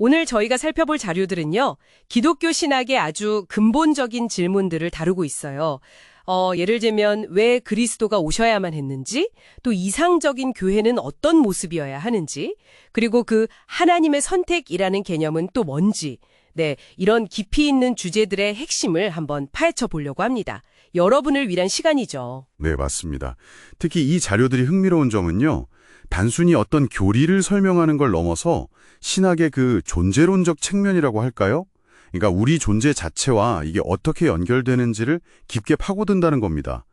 오늘 저희가 살펴볼 자료들은요, 기독교 신학의 아주 근본적인 질문들을 다루고 있어요. 어, 예를 들면, 왜 그리스도가 오셔야만 했는지, 또 이상적인 교회는 어떤 모습이어야 하는지, 그리고 그 하나님의 선택이라는 개념은 또 뭔지, 네, 이런 깊이 있는 주제들의 핵심을 한번 파헤쳐 보려고 합니다. 여러분을 위한 시간이죠. 네, 맞습니다. 특히 이 자료들이 흥미로운 점은요. 단순히 어떤 교리를 설명하는 걸 넘어서 신학의 그 존재론적 측면이라고 할까요? 그러니까 우리 존재 자체와 이게 어떻게 연결되는지를 깊게 파고든다는 겁니다.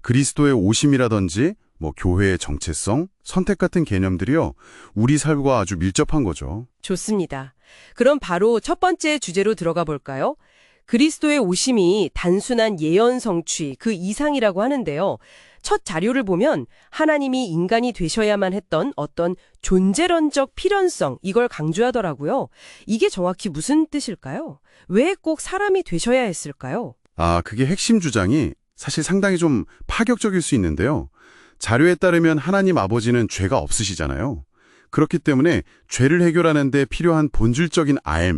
그리스도의 오심이라든지 뭐 교회의 정체성, 선택 같은 개념들이요. 우리 삶과 아주 밀접한 거죠. 좋습니다. 그럼 바로 첫 번째 주제로 들어가 볼까요? 그리스도의 오심이 단순한 예언 성취 그 이상이라고 하는데요. 첫 자료를 보면 하나님이 인간이 되셔야만 했던 어떤 존재론적 필연성 이걸 강조하더라고요. 이게 정확히 무슨 뜻일까요? 왜 꼭 사람이 되셔야 했을까요? 아, 그게 핵심 주장이 사실 상당히 좀 파격적일 수 있는데요. 자료에 따르면 하나님 아버지는 죄가 없으시잖아요. 그렇기 때문에 죄를 해결하는 데 필요한 본질적인 알,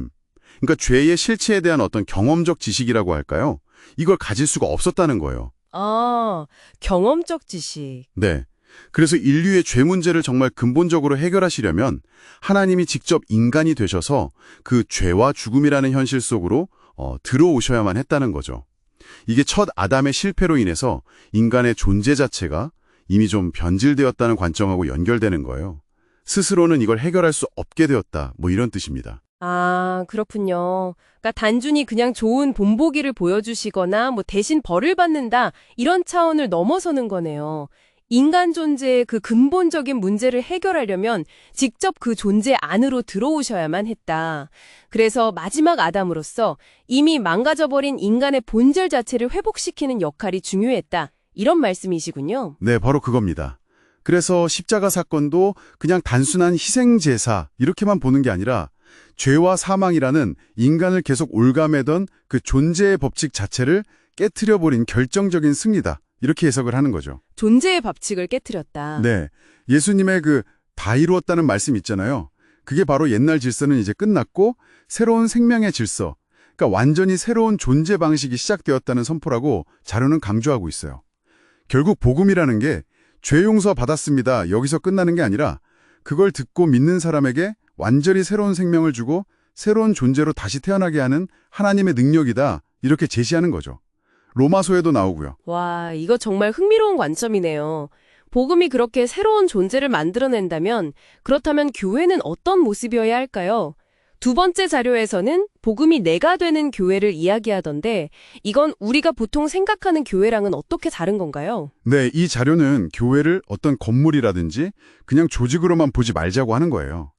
그러니까 죄의 실체에 대한 어떤 경험적 지식이라고 할까요? 이걸 가질 수가 없었다는 거예요. 아, 경험적 지식. 네. 그래서 인류의 죄 문제를 정말 근본적으로 해결하시려면 하나님이 직접 인간이 되셔서 그 죄와 죽음이라는 현실 속으로 어, 들어오셔야만 했다는 거죠. 이게 첫 아담의 실패로 인해서 인간의 존재 자체가 이미 좀 변질되었다는 관점하고 연결되는 거예요. 스스로는 이걸 해결할 수 없게 되었다. 뭐 이런 뜻입니다. 아, 그렇군요. 그러니까 단순히 그냥 좋은 본보기를 보여주시거나 뭐 대신 벌을 받는다 이런 차원을 넘어서는 거네요. 인간 존재의 그 근본적인 문제를 해결하려면 직접 그 존재 안으로 들어오셔야만 했다. 그래서 마지막 아담으로서 이미 망가져버린 인간의 본질 자체를 회복시키는 역할이 중요했다. 이런 말씀이시군요. 네, 바로 그겁니다. 그래서 십자가 사건도 그냥 단순한 희생제사 이렇게만 보는 게 아니라 죄와 사망이라는 인간을 계속 올가매던 그 존재의 법칙 자체를 깨트려버린 결정적인 승리다. 이렇게 해석을 하는 거죠. 존재의 법칙을 깨뜨렸다. 네. 예수님의 그 다 이루었다는 말씀 있잖아요. 그게 바로 옛날 질서는 이제 끝났고 새로운 생명의 질서, 그러니까 완전히 새로운 존재 방식이 시작되었다는 선포라고 자료는 강조하고 있어요. 결국 복음이라는 게 죄 용서 받았습니다. 여기서 끝나는 게 아니라 그걸 듣고 믿는 사람에게 완전히 새로운 생명을 주고 새로운 존재로 다시 태어나게 하는 하나님의 능력이다. 이렇게 제시하는 거죠. 로마서에도 나오고요. 와, 이거 정말 흥미로운 관점이네요. 복음이 그렇게 새로운 존재를 만들어낸다면 그렇다면 교회는 어떤 모습이어야 할까요? 두 번째 자료에서는 복음이 내가 되는 교회를 이야기하던데 이건 우리가 보통 생각하는 교회랑은 어떻게 다른 건가요? 네, 이 자료는 교회를 어떤 건물이라든지 그냥 조직으로만 보지 말자고 하는 거예요.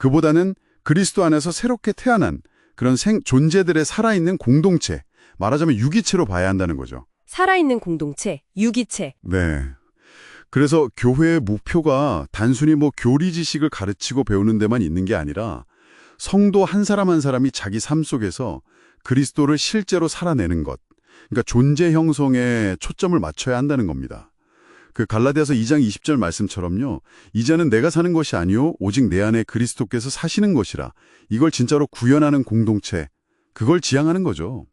그보다는 그리스도 안에서 새롭게 태어난 그런 생, 존재들의 살아있는 공동체, 말하자면 유기체로 봐야 한다는 거죠. 살아있는 공동체, 유기체. 네. 그래서 교회의 목표가 단순히 뭐 교리 지식을 가르치고 배우는 데만 있는 게 아니라 성도 한 사람 한 사람이 자기 삶 속에서 그리스도를 실제로 살아내는 것. 그러니까 존재 형성에 초점을 맞춰야 한다는 겁니다. 그 갈라디아서 2장 20절 말씀처럼요. 이제는 내가 사는 것이 아니요 오직 내 안에 그리스도께서 사시는 것이라. 이걸 진짜로 구현하는 공동체. 그걸 지향하는 거죠.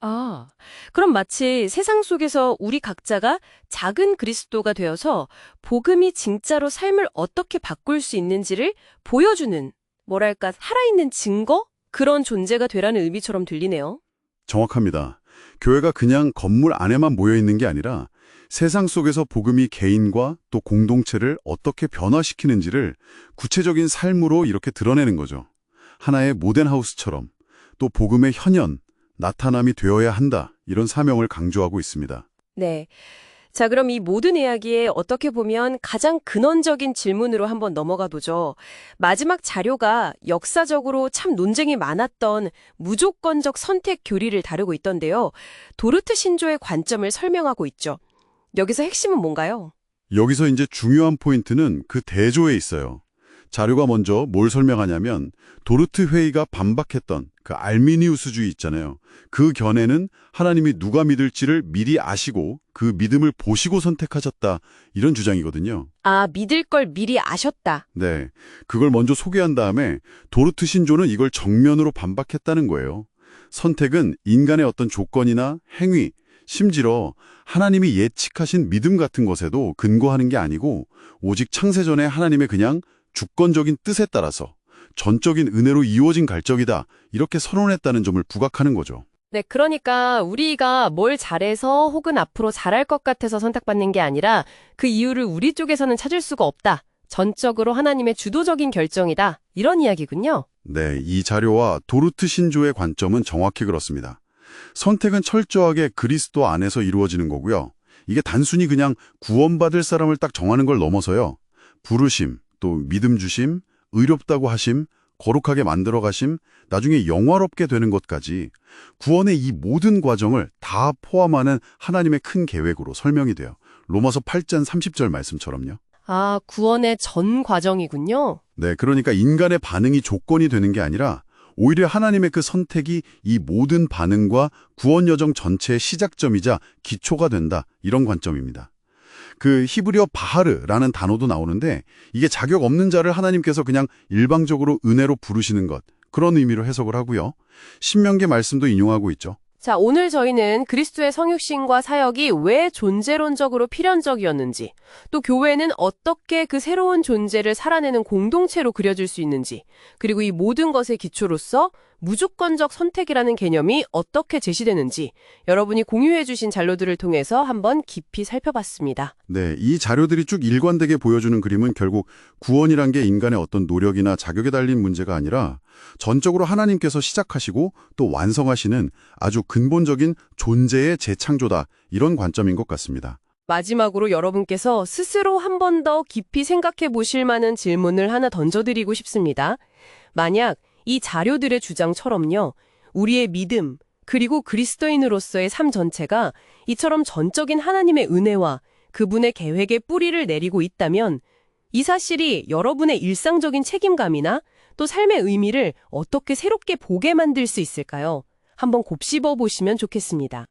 아, 그럼 마치 세상 속에서 우리 각자가 작은 그리스도가 되어서 복음이 진짜로 삶을 어떻게 바꿀 수 있는지를 보여주는, 뭐랄까, 살아있는 증거? 그런 존재가 되라는 의미처럼 들리네요. 정확합니다. 교회가 그냥 건물 안에만 모여 있는 게 아니라 세상 속에서 복음이 개인과 또 공동체를 어떻게 변화시키는지를 구체적인 삶으로 이렇게 드러내는 거죠. 하나의 모덴하우스처럼 또 복음의 현현, 나타남이 되어야 한다. 이런 사명을 강조하고 있습니다. 네. 자, 그럼 이 모든 이야기에 어떻게 보면 가장 근원적인 질문으로 한번 넘어가 보죠. 마지막 자료가 역사적으로 참 논쟁이 많았던 무조건적 선택 교리를 다루고 있던데요. 도르트 신조의 관점을 설명하고 있죠. 여기서 핵심은 뭔가요? 여기서 이제 중요한 포인트는 그 대조에 있어요. 자료가 먼저 뭘 설명하냐면 도르트 회의가 반박했던 그 알미니우스주의 있잖아요. 그 견해는 하나님이 누가 믿을지를 미리 아시고 그 믿음을 보시고 선택하셨다 이런 주장이거든요. 아, 믿을 걸 미리 아셨다. 네, 그걸 먼저 소개한 다음에 도르트 신조는 이걸 정면으로 반박했다는 거예요. 선택은 인간의 어떤 조건이나 행위, 심지어 하나님이 예측하신 믿음 같은 것에도 근거하는 게 아니고 오직 창세전에 하나님의 그냥 주권적인 뜻에 따라서 전적인 은혜로 이루어진 갈적이다 이렇게 선언했다는 점을 부각하는 거죠. 네, 그러니까 우리가 뭘 잘해서 혹은 앞으로 잘할 것 같아서 선택받는 게 아니라 그 이유를 우리 쪽에서는 찾을 수가 없다. 전적으로 하나님의 주도적인 결정이다. 이런 이야기군요. 네, 이 자료와 도르트 신조의 관점은 정확히 그렇습니다. 선택은 철저하게 그리스도 안에서 이루어지는 거고요. 이게 단순히 그냥 구원받을 사람을 딱 정하는 걸 넘어서요. 부르심, 또 믿음 주심, 의롭다고 하심, 거룩하게 만들어 가심, 나중에 영화롭게 되는 것까지 구원의 이 모든 과정을 다 포함하는 하나님의 큰 계획으로 설명이 돼요. 로마서 8장 30절 말씀처럼요. 아, 구원의 전 과정이군요. 네, 그러니까 인간의 반응이 조건이 되는 게 아니라 오히려 하나님의 그 선택이 이 모든 반응과 구원 여정 전체의 시작점이자 기초가 된다. 이런 관점입니다. 그 히브리어 바하르라는 단어도 나오는데 이게 자격 없는 자를 하나님께서 그냥 일방적으로 은혜로 부르시는 것 그런 의미로 해석을 하고요. 신명계 말씀도 인용하고 있죠. 자, 오늘 저희는 그리스도의 성육신과 사역이 왜 존재론적으로 필연적이었는지, 또 교회는 어떻게 그 새로운 존재를 살아내는 공동체로 그려질 수 있는지, 그리고 이 모든 것의 기초로서 무조건적 선택이라는 개념이 어떻게 제시되는지 여러분이 공유해 주신 자료들을 통해서 한번 깊이 살펴봤습니다. 네, 이 자료들이 쭉 일관되게 보여주는 그림은 결국 구원이란 게 인간의 어떤 노력이나 자격에 달린 문제가 아니라 전적으로 하나님께서 시작하시고 또 완성하시는 아주 근본적인 존재의 재창조다 이런 관점인 것 같습니다. 마지막으로 여러분께서 스스로 한 번 더 깊이 생각해 보실 만한 질문을 하나 던져드리고 싶습니다. 만약 이 자료들의 주장처럼요, 우리의 믿음, 그리고 그리스도인으로서의 삶 전체가 이처럼 전적인 하나님의 은혜와 그분의 계획에 뿌리를 내리고 있다면 이 사실이 여러분의 일상적인 책임감이나 또 삶의 의미를 어떻게 새롭게 보게 만들 수 있을까요? 한번 곱씹어 보시면 좋겠습니다.